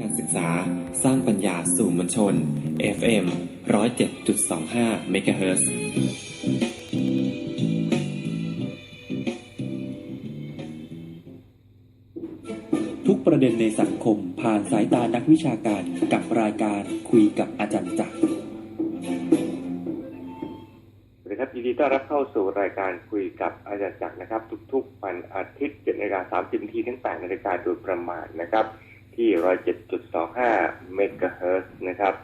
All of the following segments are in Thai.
การศึกษาสร้างปัญญาสู่มวลชน FM 107.25เมกะเฮิร์ทุกประเด็นในสังคมผ่านสายตานักวิชาการกับรายการคุยกับอาจารย์จักรสวัสดีครับยินดีต้อนรับเข้าสู่รายการคุยกับอาจารย์จักรนะครับ ทุกๆวันอาทิตย์7นาฬิกา30นาทีถึง8นาฬิกาโดยประมาณนะครับ ที่ 107.25 เมกะเฮิรตซ์นะครับ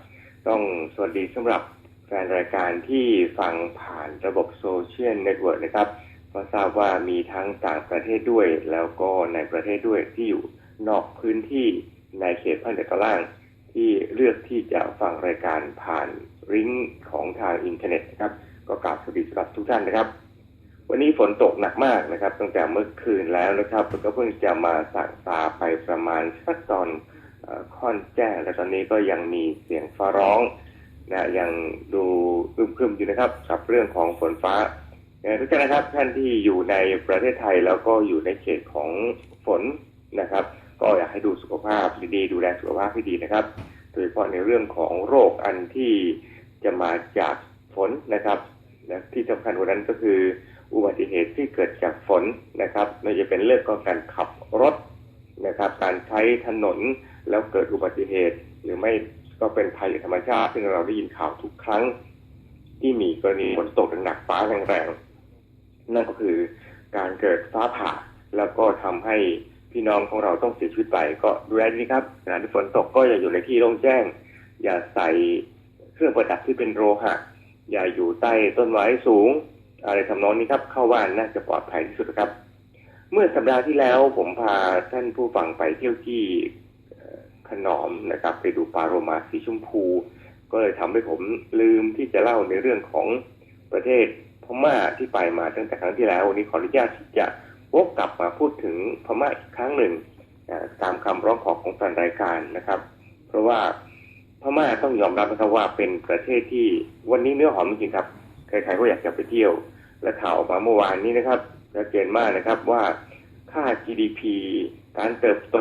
ต้องสวัสดีสำหรับแฟนรายการที่ฟังผ่านระบบโซเชียลเน็ตเวิร์กนะครับก็ทราบว่ามีทั้งต่างประเทศด้วย แล้วก็ในประเทศด้วยที่อยู่นอกพื้นที่ในเขตพันธกล่าง ที่เลือกที่จะฟังรายการผ่านริงก์ของทางอินเทอร์เน็ตนะครับ ก็กราบสวัสดีสำหรับทุกท่านนะครับ วันนี้ฝนตกหนักมากนะครับตั้งแต่เมื่อคืนแล้วนะครับก็เพิ่งจะมาสั่งซาไปประมาณสักตอนเอ่อค่อนแจ้งและตอนนี้ก็ยังมีเสียงฟ้าร้องนะยังดูอึมครึมอยู่นะครับกับเรื่องของฝนฟ้าเอ่อทุกท่านนะครับท่านที่อยู่ในประเทศไทยแล้วก็อยู่ในเขตของฝนนะครับ ก็อยากให้ดูสุขภาพดีๆดูแลสุขภาพให้ดีนะครับโดยเฉพาะในเรื่องของโรคอันที่จะมาจากฝนนะครับและที่สำคัญกว่านั้นก็คือ อุบัติเหตุที่เกิดจากฝนนะครับไม่ว่าจะเป็นเรื่องของการขับรถนะครับ การใช้ถนนแล้วเกิดอุบัติเหตุ หรือไม่ก็เป็นภัยจากธรรมชาติซึ่งเราได้ยินข่าวทุกครั้ง ที่มีกรณีฝนตกหนักฟ้าแรงๆนั่นก็คือการเกิดฟ้าผ่า แล้วก็ทำให้พี่น้องของเราต้องเสียชีวิตไปก็ดูแลดีครับขณะที่ฝนตกก็อย่าอยู่ในที่โล่งแจ้ง อย่าใส่เครื่องประดับที่เป็นโลหะอย่าอยู่ใต้ต้นไม้สูง อะไรทำนองนี้ครับ เข้าบ้านน่าจะปลอดภัยที่สุดครับ เมื่อสัปดาห์ที่แล้วผมพาท่านผู้ฟังไปเที่ยวที่ขนอมนะครับ ไปดูปลาโรมาสีชมพู ก็เลยทำให้ผมลืมที่จะเล่าในเรื่องของประเทศพม่าที่ไปมาตั้งแต่ครั้งที่แล้ววันนี้ขออนุญาตที่จะวกกลับมาพูดถึงพม่าอีกครั้งหนึ่งตามคำร้องขอของแฟนรายการนะครับ เพราะว่าพม่าต้องยอมรับนะครับว่าเป็นประเทศที่วันนี้เนื้อหอมจริงครับ ใครๆก็อยากจะไปเที่ยว และข่าวออกมาเมื่อวานนี้นะครับชัดเจนมากนะครับว่าค่า GDP การเติบโต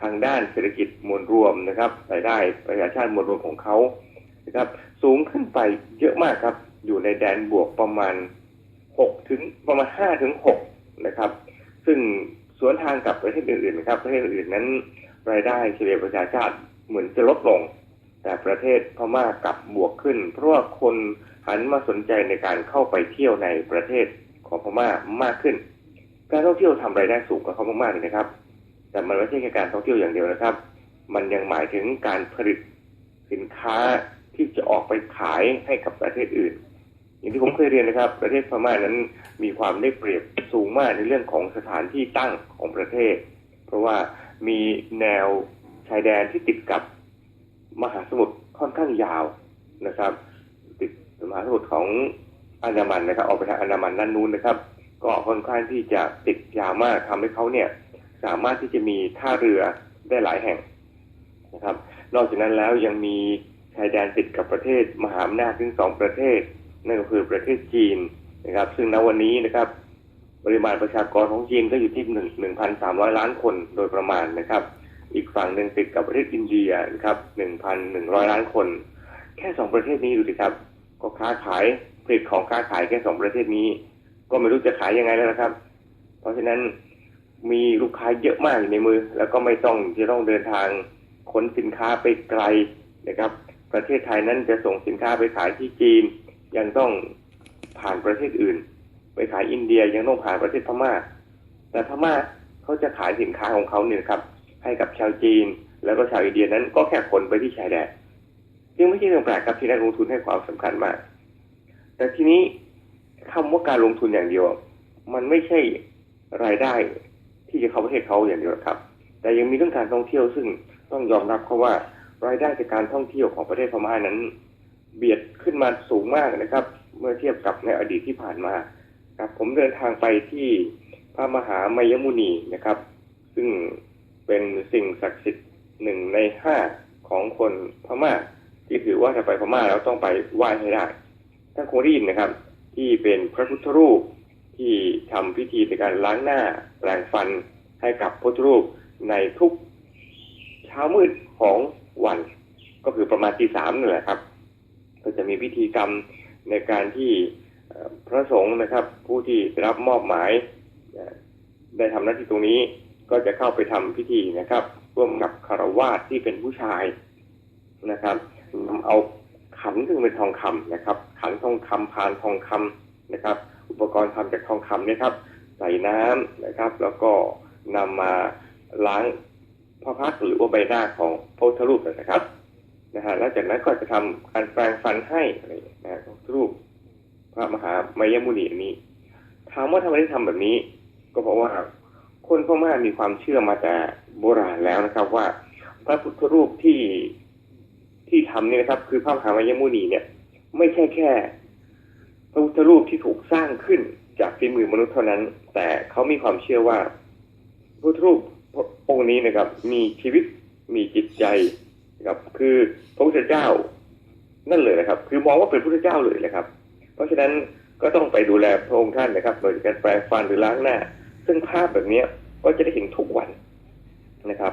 ทางด้านเศรษฐกิจมวลรวมนะครับรายได้ประชาชาติมวลรวมของเขานะครับสูงขึ้นไปเยอะมากครับ อยู่ในแดนบวกประมาณ6ถึงประมาณ5ถึง6นะครับ ซึ่งสวนทางกับประเทศอื่นๆนะครับประเทศอื่นนั้น รายได้เฉลี่ยประชาชาติเหมือนจะลดลง แต่ประเทศพม่ากลับบวกขึ้น เพราะว่าคน หันมาสนใจในการเข้าไปเที่ยวในประเทศของพม่ามากขึ้น การท่องเที่ยวทำรายได้สูงกว่าเขามากๆเลยนะครับ แต่มันไม่ใช่แค่การท่องเที่ยวอย่างเดียวนะครับ มันยังหมายถึงการผลิตสินค้าที่จะออกไปขายให้กับประเทศอื่น อย่างที่ผมเคยเรียนนะครับ ประเทศพม่านั้นมีความได้เปรียบสูงมากในเรื่องของสถานที่ตั้งของประเทศ เพราะว่ามีแนวชายแดนที่ติดกับมหาสมุทรค่อนข้างยาวนะครับ มหาสมุทรของอันดามันนะครับ ออกไปทางอันดามันด้านนู้นนะครับ ก็ค่อนข้างที่จะติดยาวมากทำให้เขาเนี่ยสามารถที่จะมีท่าเรือได้หลายแห่งนะครับ นอกจากนั้นแล้วยังมีชายแดนติดกับประเทศมหาอำนาจถึงสองประเทศ นั่นก็คือประเทศจีนนะครับ ซึ่งณวันนี้นะครับ ปริมาณประชากรของจีนก็อยู่ที่หนึ่งหนึ่งพันสามร้อยล้านคนโดยประมาณนะครับ อีกฝั่งหนึ่งติดกับประเทศอินเดียนะครับหนึ่งพันหนึ่งร้อยล้านคน แค่สองประเทศนี้ดูสิครับ ก็ค้าขายผลิตของค้าขายแค่สองประเทศนี้ ก็ไม่รู้จะขายยังไงแล้วนะครับ เพราะฉะนั้นมีลูกค้าเยอะมากอยู่ในมือ แล้วก็ไม่ต้องที่ต้องเดินทางขนสินค้าไปไกลนะครับ ประเทศไทยนั้นจะส่งสินค้าไปขายที่จีน ยังต้องผ่านประเทศอื่น ไปขายอินเดียยังต้องผ่านประเทศพม่า แต่พม่าเขาจะขายสินค้าของเขาเนี่ยครับ ให้กับชาวจีน แล้วก็ชาวอินเดียนั้นก็แค่ขนไปที่ชายแดน จึงไม่ใช่เรื่องแปลกครับที่นักลงทุนให้ความสำคัญมาก แต่ทีนี้คำว่าการลงทุนอย่างเดียว มันไม่ใช่รายได้ที่จะเข้าประเทศเขาอย่างเดียวครับ แต่ยังมีเรื่องการท่องเที่ยวซึ่งต้องยอมรับเขาว่ารายได้จากการท่องเที่ยวของประเทศพม่านั้น เบียดขึ้นมาสูงมากนะครับ เมื่อเทียบกับในอดีตที่ผ่านมาครับผมเดินทางไปที่พระมหามายมุนีนะครับ ซึ่งเป็นสิ่งศักดิ์สิทธิ์หนึ่งในห้าของคนพม่า ที่ถือว่าถ้าไปพม่าแล้วต้องไปไหว้ให้ได้ถ้าคงได้ยินนะครับ ที่เป็นพระพุทธรูปที่ทำพิธีในการล้างหน้าแปรงฟันให้กับพุทธรูปในทุกเช้ามืดของวัน ก็คือประมาณตีสามนี่แหละครับ ก็จะมีพิธีกรรมในการที่พระสงฆ์นะครับ ผู้ที่รับมอบหมายได้ทำหน้าที่ตรงนี้ก็จะเข้าไปทำพิธีนะครับ ร่วมกับคารวาสที่เป็นผู้ชายนะครับ นำเอาขันซึ่งเป็นทองคำนะครับ ขันทองคำพานทองคำนะครับ อุปกรณ์ทำจากทองคำเนี่ยครับ ใส่น้ำนะครับ แล้วก็นำมาล้างพระพักหรือว่าใบหน้าของพระพุทธรูปนะครับนะฮะแล้วจากนั้นก็จะทำการแปรงฟันให้อะไรนะพระพุทธรูปพระมหามายมุนีอันนี้ถามว่าทำไมได้ทำแบบนี้ ก็เพราะว่าคนพม่ามีความเชื่อมาแต่โบราณแล้วนะครับ ว่าพระพุทธรูปที่ ที่ทำเนี่ยนะครับ คือพระมหามายมุนีเนี่ย ไม่ใช่แค่พระพุทธรูปที่ถูกสร้างขึ้นจากฝีมือมนุษย์เท่านั้น แต่เขามีความเชื่อว่าพระพุทธรูปองค์นี้นะครับ มีชีวิตมีจิตใจนะครับคือพระพุทธเจ้านั่นเลยนะครับ คือมองว่าเป็นพระพุทธเจ้าเลยนะครับ เพราะฉะนั้นก็ต้องไปดูแลพระองค์ท่านนะครับ โดยการแปรงฟันหรือล้างหน้า ซึ่งภาพแบบนี้ก็จะได้เห็นทุกวันนะครับ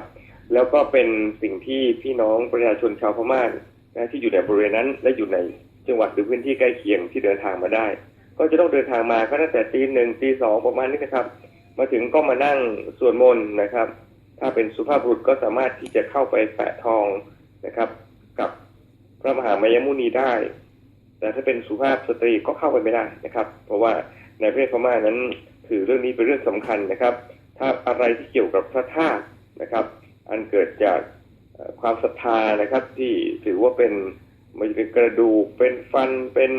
แล้วก็เป็นสิ่งที่พี่น้องประชาชนชาวพม่านะที่อยู่ในบริเวณนั้น และอยู่ในจังหวัดหรือพื้นที่ใกล้เคียงที่เดินทางมาได้ ก็จะต้องเดินทางมาก็ตั้งแต่ตีหนึ่งตีสองประมาณนี้นะครับ มาถึงก็มานั่งสวดมนต์นะครับ ถ้าเป็นสุภาพบุรุษก็สามารถที่จะเข้าไปแปะทองนะครับ กับพระมหามายมุนีได้ แต่ถ้าเป็นสุภาพสตรีก็เข้าไปไม่ได้นะครับ เพราะว่าในประเทศพม่านั้นถือเรื่องนี้เป็นเรื่องสำคัญนะครับ ถ้าอะไรที่เกี่ยวกับพระธาตุนะครับ อันเกิดจากความศรัทธานะครับ ที่ถือว่าเป็นมันเป็นกระดูกเป็นฟันเป็น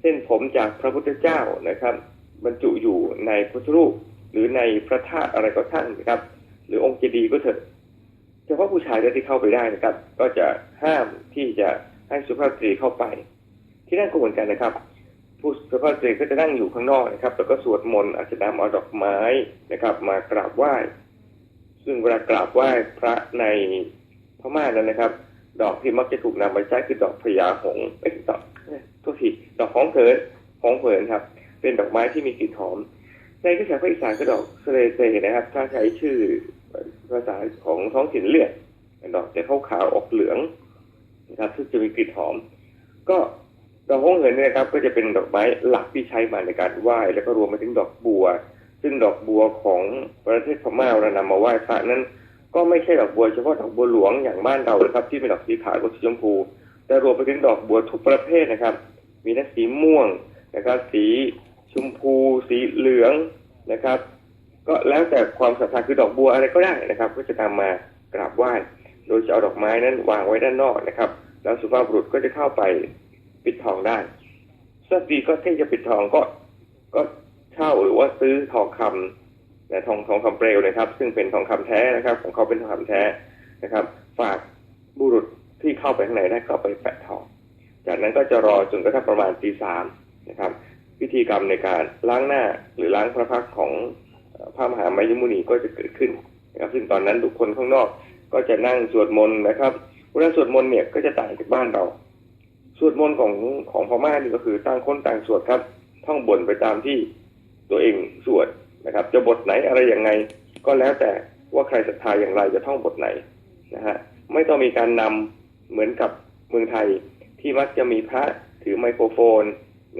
เส้นผมจากพระพุทธเจ้านะครับ บรรจุอยู่ในพุทธรูป หรือในพระธาตุอะไรก็ช่างนะครับ หรือองค์เจดีย์ก็เถอะเฉพาะผู้ชายที่เข้าไปได้นะครับ ก็จะห้ามที่จะให้สุภาพสตรีเข้าไป ที่นั่นก็เหมือนกันนะครับ ผู้สุภาพสตรีก็จะนั่งอยู่ข้างนอกนะครับ แล้วก็สวดมนต์อาจจะนำเอาดอกไม้นะครับ มากราบไหว้ ซึ่งเวลากราบไหว้พระในพม่านั้นนะครับ ดอกที่มักจะถูกนำมาใช้คือดอกพญาหงส์เอ้ดอกเอ้ยโทษทีดอกของเผินของเผินครับ เป็นดอกไม้ที่มีกลิ่นหอม ในภาษาภาคอีสานก็ดอกสเลเซนะครับ ถ้าใช้ชื่อภาษาของท้องถิ่นเรียกดอกจะขาวขาวออกเหลืองนะครับซึ่งจะมีกลิ่นหอม ก็ดอกฮงเหินเนี่ยนะครับ ก็จะเป็นดอกไม้หลักที่ใช้มาในการไหว้แล้วก็รวมไปถึงดอกบัว ซึ่งดอกบัวของประเทศพม่าเรานำมาไหว้พระนั้น ก็ไม่ใช่ดอกบัวเฉพาะดอกบัวหลวงอย่างบ้านเรานะครับ ที่เป็นดอกสีขาวกับสีชมพู แต่รวมไปถึงดอกบัวทุกประเภทนะครับ มีทั้งสีม่วงนะครับ สีชมพู สีเหลืองนะครับ ก็แล้วแต่ความศรัทธาคือดอกบัวอะไรก็ได้นะครับ ก็จะนำมากราบไหว้โดยจะเอาดอกไม้นั้นวางไว้ด้านนอกนะครับ แล้วสุภาพบุรุษก็จะเข้าไปปิดทองได้สตรีก็ที่จะปิดทองก็ก็ เช่าหรือว่าซื้อทองคำนะทองทองคำเปลวนะครับ ซึ่งเป็นทองคำแท้นะครับ ของเขาเป็นทองคำแท้นะครับ ฝากบุรุษที่เข้าไปข้างในได้ก็ไปแปะทอง จากนั้นก็จะรอจนกระทั่งประมาณตีสามนะครับพิธีกรรมในการล้างหน้าหรือล้างพระพักของพระมหามายมุนีก็จะเกิดขึ้นนะครับซึ่งตอนนั้นบุคคลข้างนอกก็จะนั่งสวดมนต์นะครับเวลาสวดมนต์เนี่ยก็จะต่างจากบ้านเรา สวดมนต์ของของพม่านี่ก็คือต่างคนต่างสวดครับ ท่องบนไปตามที่ ตัวเองสวดนะครับ จะบทไหนอะไรยังไง ก็แล้วแต่ว่าใครศรัทธาอย่างไรจะท่องบทไหนนะฮะไม่ต้องมีการนำเหมือนกับเมืองไทยที่มักจะมีพระถือไมโครโฟน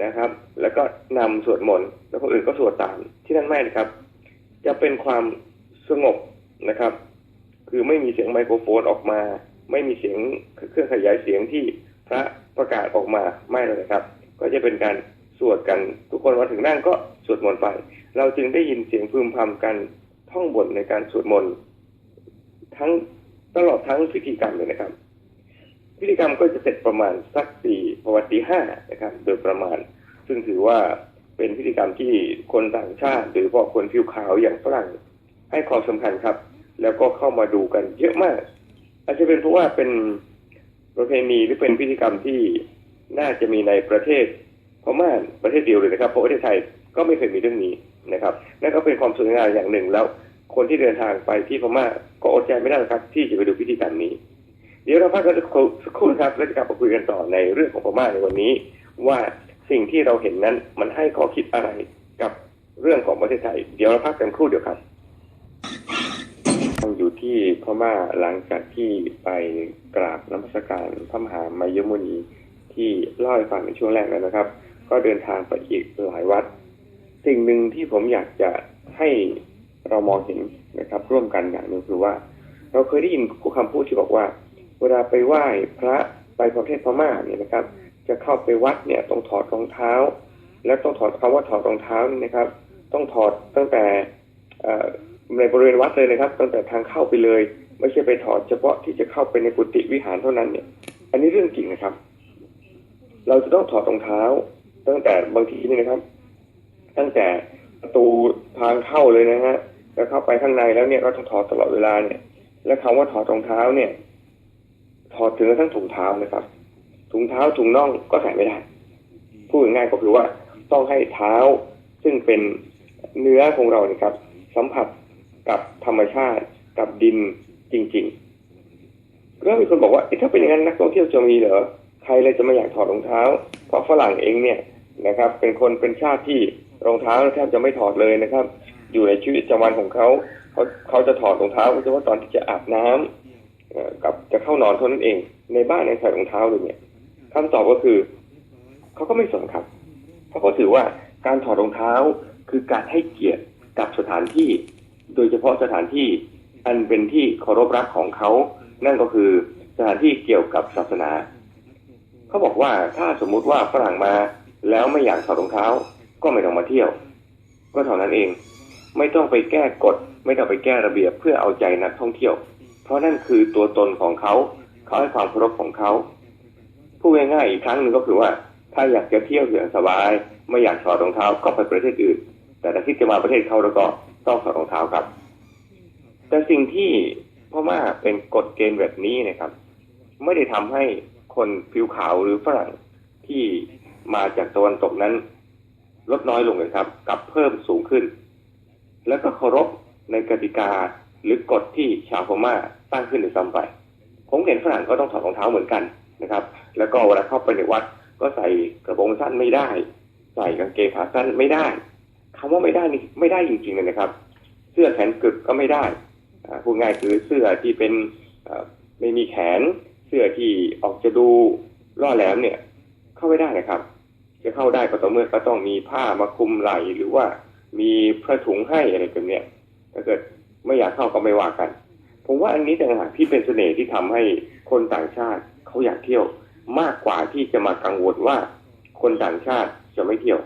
นะครับ แล้วก็นำสวดมนต์แล้วคนอื่นก็สวดตามที่นั่นไม่นะครับ จะเป็นความสงบนะครับ คือไม่มีเสียงไมโครโฟนออกมา ไม่มีเสียงเครื่องขยายเสียงที่พระประกาศออกมาไม่เลยนะครับ ก็จะเป็นการสวดกันทุกคนมาถึงนั่งก็ สวดมนต์ไป เราจึงได้ยินเสียงพึมพำกันท่องบทในการสวดมนต์ทั้งตลอดทั้งพิธีกรรมเลยนะครับ พิธีกรรมก็จะเสร็จประมาณสักสี่ประวัติห้านะครับ โดยประมาณ ซึ่งถือว่าเป็นพิธีกรรมที่คนต่างชาติ หรือพวกคนผิวขาวอย่างฝรั่งให้ความสำคัญครับ แล้วก็เข้ามาดูกันเยอะมาก อาจจะเป็นเพราะว่าเป็นประเพณีหรือเป็นพิธีกรรมที่น่าจะมีในประเทศพม่าประเทศเดียวเลยนะครับเพราะประเทศไทย ก็ไม่เคยมีเรื่องนี้นะครับนั่นก็เป็นความสวยงามอย่างหนึ่งแล้ว คนที่เดินทางไปที่พม่าก็อดใจไม่ได้ครับ ที่จะไปดูพิธีกรรมนี้ เดี๋ยวเราพักกันสักครู่ครับแล้วจะกลับมาคุยกันต่อในเรื่องของพม่าในวันนี้ ว่าสิ่งที่เราเห็นนั้นมันให้ข้อคิดอะไรกับเรื่องของประเทศไทย เดี๋ยวเราพักกันครู่เดียวครับอยู่ที่พม่าหลังจากที่ไปกราบน้ำมัสการพระมหามายมุนีที่เล่าให้ฟังในช่วงแรกแล้วนะครับ ก็เดินทางไปอีกหลายวัด สิ่งหนึ่งที่ผมอยากจะให้เรามองเห็นนะครับ ร่วมกันอย่างหนึ่งคือว่า เราเคยได้ยินคำพูดที่บอกว่า เวลาไปไหว้พระไปประเทศพม่าเนี่ยนะครับ จะเข้าไปวัดเนี่ยต้องถอดรองเท้า และต้องถอดคำว่าถอดรองเท้านี่นะครับ ต้องถอดตั้งแต่ในบริเวณวัดเลยนะครับ ตั้งแต่ทางเข้าไปเลย ไม่ใช่ไปถอดเฉพาะที่จะเข้าไปในกุฏิวิหารเท่านั้นเนี่ย อันนี้เรื่องจริงนะครับ เราจะต้องถอดรองเท้า ตั้งแต่บางทีนี่นะครับ ตั้งแต่ประตูทางเข้าเลยนะฮะแล้วเข้าไปข้างในแล้วเนี่ยเราต้องถอดตลอดเวลาเนี่ย และคำว่าถอดรองเท้าเนี่ย ถอดถึงกระทั่งถุงเท้านะครับ ถุงเท้าถุงน่องก็ใส่ไม่ได้พูดง่ายก็คือว่าต้องให้เท้าซึ่งเป็นเนื้อของเราเนี่ยครับ สัมผัสกับธรรมชาติกับดินจริงๆแล้วมีคนบอกว่าเอ๊ะถ้าเป็นอย่างนั้นนักท่องเที่ยวจะมีเหรอใครเลยจะไมาอยากถอดรองเท้า เพราะฝรั่งเองเนี่ยนะครับ เป็นคนเป็นชาติที่ รองเท้าแทบจะไม่ถอดเลยนะครับ อยู่ในชีวิตประจำวันของเขาเขาเขาจะถอดรองเท้าก็เฉพาะตอนที่จะอาบน้ำเอ่อกับจะเข้านอนเท่านั้นเอง ในบ้านในใส่รองเท้าเลยเนี่ยคำตอบก็คือเขาก็ไม่สนครับ เพราะเขาถือว่าการถอดรองเท้าคือการให้เกียรติกับสถานที่ โดยเฉพาะสถานที่อันเป็นที่เคารพรักของเขา นั่นก็คือสถานที่เกี่ยวกับศาสนา เขาบอกว่าถ้าสมมุติว่าฝรั่งมาแล้วไม่อยากถอดรองเท้า ก็ไม่ต้องมาเที่ยว ก็เท่านั้นเอง ไม่ต้องไปแก้กฎ ไม่ต้องไปแก้ระเบียบเพื่อเอาใจนักท่องเที่ยว เพราะนั่นคือตัวตนของเขาเขาให้ความเคารพของเขาพูดง่ายๆอีกครั้งหนึ่งก็คือว่า ถ้าอยากจะเที่ยวอย่างสบาย ไม่อยากถอดรองเท้าก็ไปประเทศอื่น แต่ถ้าคิดจะมาประเทศเขาแล้วก็ต้องถอดรองเท้าครับ แต่สิ่งที่พม่าเป็นกฎเกณฑ์แบบนี้นะครับ ไม่ได้ทำให้คนผิวขาวหรือฝรั่งที่มาจากตะวันตกนั้น ลดน้อยลงเลยครับกลับเพิ่มสูงขึ้น แล้วก็เคารพในกติกาหรือกฎที่ชาวพม่าตั้งขึ้นในซ้ำไป ผมเห็นฝรั่งก็ต้องถอดรองเท้าเหมือนกันนะครับ แล้วก็เวลาเข้าไปในวัดก็ใส่กระโปรงสั้นไม่ได้ ใส่กางเกงขาสั้นไม่ได้คำว่าไม่ได้นี่ไม่ได้จริงๆเลยนะครับ เสื้อแขนกึกก็ไม่ได้พูดง่ายคือเสื้อที่เป็นไม่มีแขน เสื้อที่ออกจะดูล่อแหลมเนี่ย เข้าไม่ได้นะครับ จะเข้าได้ก็ต่อเมื่อก็ต้องมีผ้ามาคลุมไหล่หรือว่ามีผ้าถุงให้อะไรแบบเนี้ยถ้าเกิดไม่อยากเข้าก็ไม่ว่ากัน ผมว่าอันนี้ต่างหากที่เป็นเสน่ห์ที่ทำให้คนต่างชาติเขาอยากเที่ยวมากกว่าที่จะมากังวลว่าคนต่างชาติจะไม่เที่ยว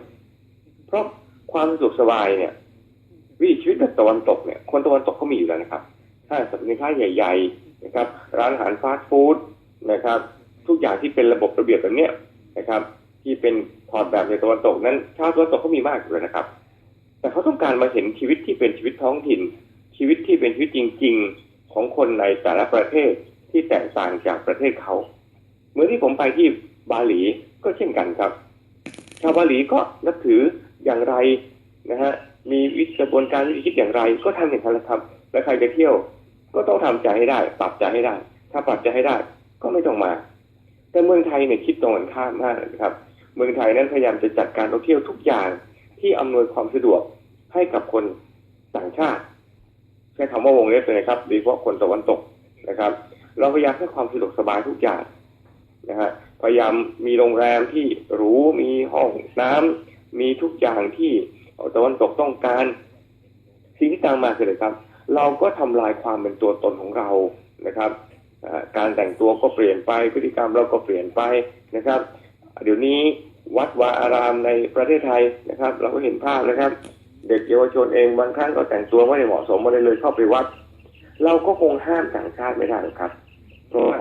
เพราะความสะดวกสบายเนี่ยวิถีชีวิตแบบตะวันตกเนี่ย คนตะวันตกเขามีอยู่แล้วนะครับห้างสรรพสินค้าใหญ่ ๆ นะครับ ร้านอาหารฟาสต์ฟู้ดนะครับ ทุกอย่างที่เป็นระบบระเบียบแบบเนี้ยนะครับ ที่เป็น ถอดแบบในตะวันตกนั้นชาวตะวันตกเขามีมากอยู่แล้วนะครับ แต่เขาต้องการมาเห็นชีวิตที่เป็นชีวิตท้องถิ่น ชีวิตที่เป็นชีวิตจริง ๆของคนในแต่ละประเทศที่แตกต่างจากประเทศเขาเหมือนที่ผมไปที่บาหลีก็เช่นกันครับ ชาวบาหลีก็นับถืออย่างไรนะฮะมีวิธีกระบวนการวิธีคิดอย่างไร ก็ทำอย่างนั้นแหละครับ แล้วใครจะเที่ยวก็ต้องทำใจให้ได้ ปรับใจให้ได้ ถ้าปรับใจให้ได้ ก็ไม่ต้องมา แต่เมืองไทยเนี่ยคิดตรงกันข้ามมากนะครับ เมืองไทยนั้นพยายามจะจัดการท่องเที่ยวทุกอย่างที่อำนวยความสะดวกให้กับคนต่างชาติใช้คำว่าวงเล็บเลยนะครับโดยเฉพาะคนตะวันตกนะครับ เราพยายามให้ความสะดวกสบายทุกอย่างนะฮะพยายามมีโรงแรมที่หรูมีห้องน้ำมีทุกอย่างที่ตะวันตกต้องการสิ่งที่ตามมาคืออะไรครับ เราก็ทำลายความเป็นตัวตนของเรานะครับ การแต่งตัวก็เปลี่ยนไปพฤติกรรมเราก็เปลี่ยนไปนะครับ เดี๋ยวนี้วัดวาอารามในประเทศไทยนะครับ เราก็เห็นภาพนะครับ เด็กเยาวชนเองบางครั้งก็แต่งตัวไม่ได้เหมาะสมไม่ได้เลยเข้าไปวัด เราก็คงห้ามต่างชาติไม่ได้หรอกครับ เพราะว่า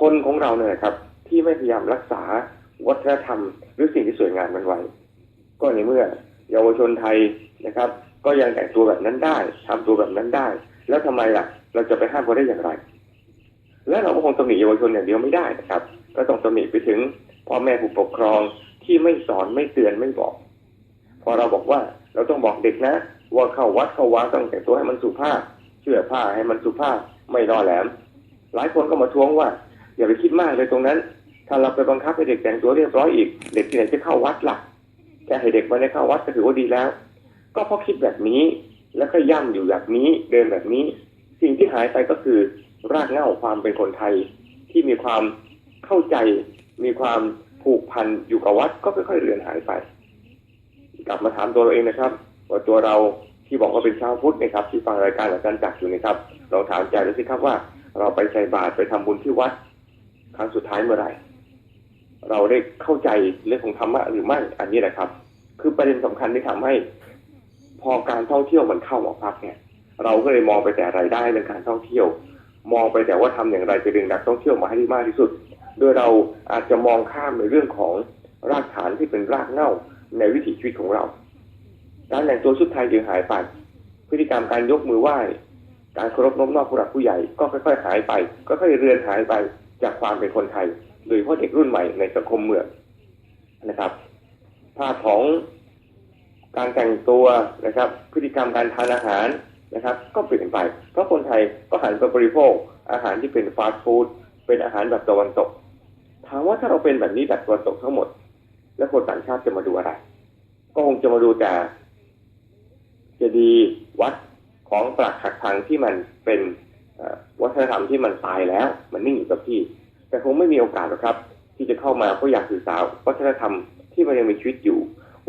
คนของเราเนี่ยครับ ที่ไม่พยายามรักษาวัฒนธรรม หรือสิ่งที่สวยงามมันไว้ ก็ในเมื่อ เยาวชนไทยนะครับ ก็ยังแต่งตัวแบบนั้นได้ทำตัวแบบนั้นได้ แล้วทำไมล่ะ เราจะไปห้ามเขาได้อย่างไร และเราก็คงตำหนิเยาวชนอย่างเดียวไม่ได้นะครับ ก็ต้องตำหนิไปถึง พ่อแม่ผู้ปกครองที่ไม่สอนไม่เตือนไม่บอก พอเราบอกว่าเราต้องบอกเด็กนะ ว่าเข้าวัดเข้าวาต้องแต่งตัวให้มันสุภาพเชื่อผ้าให้มันสุภาพไม่ล่อแหลม หลายคนก็มาท้วงว่า อย่าไปคิดมากเลยตรงนั้น ถ้าเราไปบังคับให้เด็กแต่งตัวเรียบร้อยอีก เด็กที่ไหนจะเข้าวัดล่ะแค่ให้เด็กมาได้เข้าวัดก็ถือว่าดีแล้ว ก็เพราะคิดแบบนี้แล้วก็ย่ำอยู่แบบนี้เดินแบบนี้ สิ่งที่หายไปก็คือรากเหง้าความเป็นคนไทยที่มีความเข้าใจ มีความผูกพันอยู่กับวัดก็ค่อยๆเลือนหายไป กลับมาถามตัวเราเองนะครับ ว่าตัวเราที่บอกว่าเป็นชาวพุทธนะครับ ที่ฟังรายการอาจารย์จักรอยู่นะครับลองถามใจดูสิครับว่า เราไปใส่บาตรไปทำบุญที่วัด ครั้งสุดท้ายเมื่อไหร่ เราได้เข้าใจเรื่องของธรรมะหรือไม่อันนี้แหละครับ คือประเด็นสำคัญที่ทำให้ พอการท่องเที่ยวมันเข้ามาพักเนี่ย เราก็เลยมองไปแต่รายได้เรื่องการท่องเที่ยว มองไปแต่ว่าทำอย่างไรจะดึงนักท่องเที่ยวมาให้ได้มากที่สุด โดยเราอาจจะมองข้ามในเรื่องของรากฐานที่เป็นรากเหง้าในวิถีชีวิตของเรา การแต่งตัวชุดไทยจึงหายไป พฤติกรรมการยกมือไหว้ การเคารพน้อมนอบผู้หลักผู้ใหญ่ก็ค่อยๆหายไปก็ค่อยเรือนหายไปจากความเป็นคนไทย โดยเฉพาะเด็กรุ่นใหม่ในสังคมเมืองนะครับ ภาพของการแต่งตัวนะครับ พฤติกรรมการทานอาหารนะครับ ก็เปลี่ยนไป เพราะคนไทยก็หันไปบริโภคอาหารที่เป็นฟาสต์ฟู้ดเป็นอาหารแบบตะวันตก ถามว่าถ้าเราเป็นแบบนี้แบบตะวันตกทั้งหมด แล้วคนต่างชาติจะมาดูอะไร ก็คงจะมาดูแต่เจดีวัดของปรักหักพังที่มันเป็นวัฒนธรรมที่มันตายแล้ว มันนิ่งอยู่กับที่ แต่คงไม่มีโอกาสหรอกครับ ที่จะเข้ามาเพราะอยากศึกษาวัฒนธรรมที่มันยังมีชีวิตอยู่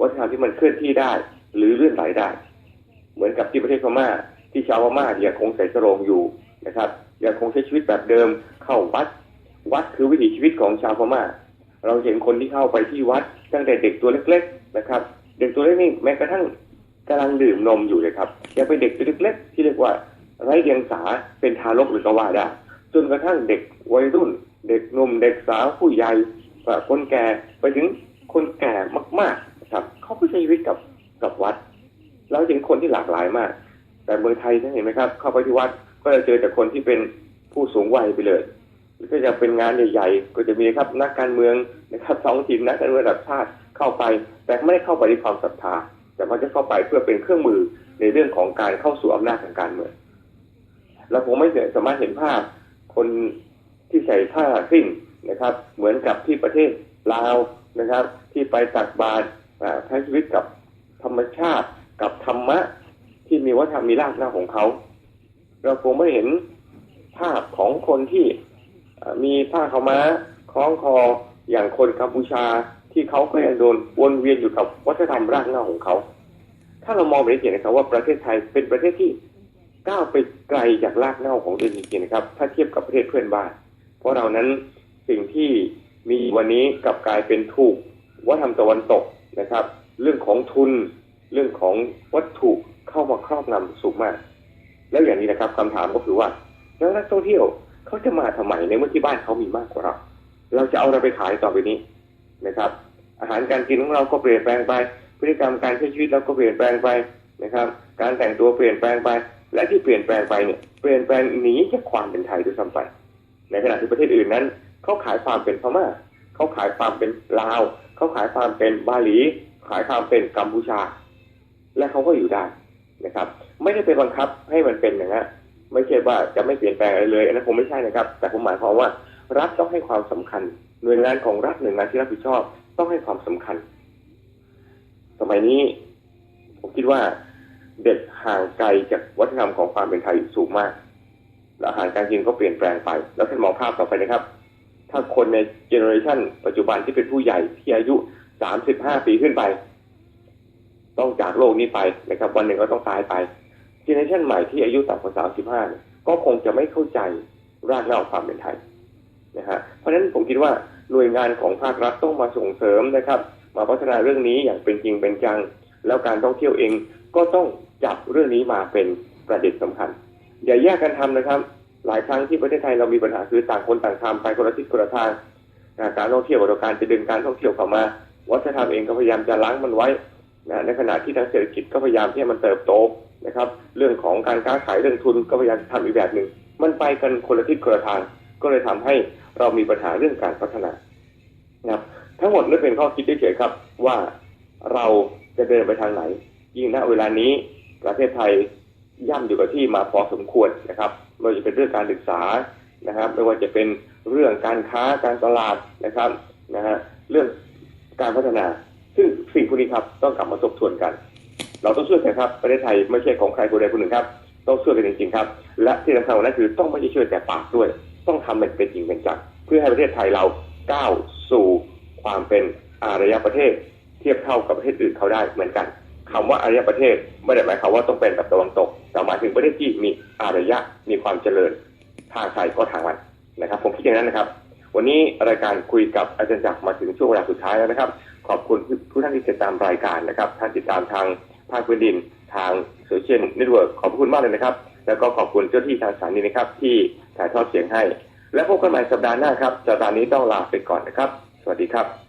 วัฒนธรรมที่มันเคลื่อนที่ได้ หรือเลื่อนไหลได้ เหมือนกับที่ประเทศพม่าที่ชาวพม่ายังคงใส่สรงอยู่นะครับยังคงใช้ชีวิตแบบเดิมเข้าวัด วัดคือวิถีชีวิตของชาวพม่า เราเห็นคนที่เข้าไปที่วัดตั้งแต่เด็กตัวเล็ก ๆ นะครับ เด็กตัวเล็กนี่แม้กระทั่งกำลังดื่มนมอยู่เลยครับยังเป็นเด็กตัวเล็กๆที่เรียกว่าไร้เดียงสาเป็นทารกหรือก็ว่าได้จนกระทั่งเด็กวัยรุ่น เด็กหนุ่มเด็กสาวผู้ใหญ่คนแก่ไปถึงคนแก่มากๆนะครับเขาก็ใช้ชีวิตกับกับวัด แล้วเห็นคนที่หลากหลายมาก แต่เมืองไทยท่านเห็นไหมครับ เข้าไปที่วัดก็จะเจอแต่คนที่เป็นผู้สูงวัยไปเลย ก็จะเป็นงานใหญ่ๆ ก็จะมีครับนักการเมืองนะครับท้องถิ่นนักการเมืองระดับชาติเข้าไป แต่ไม่ได้เข้าไปด้วยความศรัทธา แต่มันจะเข้าไปเพื่อเป็นเครื่องมือในเรื่องของการเข้าสู่อำนาจทางการเมืองแล้วผมไม่สามารถเห็นภาพคนที่ใส่ผ้าสิ้นนะครับ เหมือนกับที่ประเทศลาวนะครับ ที่ไปตักบาตรใช้ชีวิตกับธรรมชาติกับธรรมะ ที่มีวัฒนธรรมมีรากเหง้าของเขา เราคงไม่เห็นภาพของคนที่ มีผ้าขาวม้าคล้องคออย่างคนกัมพูชาที่เขาก็ยังโดนวนเวียนอยู่กับวัฒนธรรมรากเหง้าของเขา ถ้าเรามองไปเห็นนะครับว่าประเทศไทยเป็นประเทศที่ก้าวไปไกลจากรากเหง้าของตัวเองจริงๆนะครับ ถ้าเทียบกับประเทศเพื่อนบ้าน เพราะเรานั้นสิ่งที่มีวันนี้กลับกลายเป็นถูกวัฒนธรรมตะวันตกนะครับ เรื่องของทุน เรื่องของวัตถุเข้ามาครอบงำสูงมาก แล้วอย่างนี้นะครับคำถามก็คือว่าแล้วนักท่องเที่ยว เขาจะมาทำไมในเมื่อที่บ้านเขามีมากกว่าเรา เราจะเอาอะไรไปขายต่อไปนี้นะครับ อาหารการกินของเราก็เปลี่ยนแปลงไป พฤติกรรมการใช้ชีวิตเราก็เปลี่ยนแปลงไปนะครับ การแต่งตัวเปลี่ยนแปลงไป และที่เปลี่ยนแปลงไปเนี่ย เปลี่ยนแปลงหนีจากความเป็นไทยด้วยซ้ำไป ในขณะที่ประเทศอื่นนั้นเขาขายความเป็นพม่าเขาขายความเป็นลาวเขาขายความเป็นบาหลี ขายความเป็นกัมพูชา และเขาก็อยู่ได้นะครับ ไม่ได้ไปบังคับให้มันเป็นอย่างนั้น ไม่ใช่ว่าจะไม่เปลี่ยนแปลงอะไรเลยอันนั้นผมไม่ใช่นะครับ แต่ผมหมายความว่ารัฐต้องให้ความสำคัญ หน่วยงานของรัฐหน่วยงานที่รับผิดชอบต้องให้ความสำคัญ สมัยนี้ ผมคิดว่าเด็กห่างไกลจากวัฒนธรรมของความเป็นไทยสูงมาก และอาหารการกินก็เปลี่ยนแปลงไป แล้วท่านมองภาพต่อไปนะครับ ถ้าคนในเจเนอเรชันปัจจุบันที่เป็นผู้ใหญ่ที่อายุ35ปีขึ้นไป ต้องจากโลกนี้ไปนะครับ วันหนึ่งก็ต้องตายไป เจเนอเรชันใหม่ที่อายุต่ำกว่า35เนี่ยก็คงจะไม่เข้าใจรากเหง้าความเป็นไทยนะฮะเพราะฉะนั้นผมคิดว่าหน่วยงานของภาครัฐต้องมาส่งเสริมนะครับ มาพัฒนาเรื่องนี้อย่างเป็นจริงเป็นจัง แล้วการท่องเที่ยวเองก็ต้องจับเรื่องนี้มาเป็นประเด็นสำคัญ อย่าแยกกันทำนะครับ หลายครั้งที่ประเทศไทยเรามีปัญหาคือต่างคนต่างทำไปคนละทิศคนละทางการท่องเที่ยวกับการจะดึงการท่องเที่ยวเข้ามา วัฒนธรรมเองก็พยายามจะล้างมันไว้นะในขณะที่ทางเศรษฐกิจก็พยายามที่ให้มันเติบโต นะครับ เรื่องของการค้าขายเรื่องทุนก็พยายามทำอีกแบบหนึ่งมันไปกันคนละทิศคนละทาง ก็เลยทำให้เรามีปัญหาเรื่องการพัฒนานะครับทั้งหมดนี่เป็นข้อคิดเฉยๆครับ ว่าเราจะเดินไปทางไหน ยิ่งณเวลานี้ประเทศไทยย่ำอยู่กับที่มาพอสมควรนะครับไม่ว่าจะเป็นเรื่องการศึกษานะครับ ไม่ว่าจะเป็นเรื่องการค้าการตลาดนะครับนะฮะเรื่องการพัฒนา ซึ่งสิ่งพวกนี้ครับต้องกลับมาทบทวนกัน เราต้องช่วยกันครับประเทศไทยไม่ใช่ของใครคนใดคนหนึ่งครับ ต้องช่วยกันจริงๆครับ และที่สำคัญนั้นคือต้องไม่ใช่ช่วยแต่ปากด้วย ต้องทำมันเป็นจริงเป็นจังเพื่อให้ประเทศไทยเราก้าวสู่ความเป็นอารยประเทศ เทียบเท่ากับประเทศอื่นเขาได้เหมือนกันคำว่าอารยประเทศไม่ได้หมายความว่าต้องเป็นแบบตะวันตกแต่หมายถึงประเทศที่มีอารยะมีความเจริญทางใครก็ทางมันนะครับ ผมคิดอย่างนั้นนะครับ วันนี้รายการคุยกับอาจารย์จักรมาถึงช่วงเวลาสุดท้ายแล้วนะครับ ขอบคุณทุกท่านที่ติดตามรายการนะครับท่านติดตามทาง ภาคพื้นดินทางโซเชียลเน็ตเวิร์กขอบคุณมากเลยนะครับ แล้วก็ขอบคุณเจ้าที่ทางสถานีนะครับ ที่ถ่ายทอดเสียงให้ และพบกันใหม่สัปดาห์หน้าครับสัปดาห์นี้ต้องลาไปก่อนนะครับ สวัสดีครับ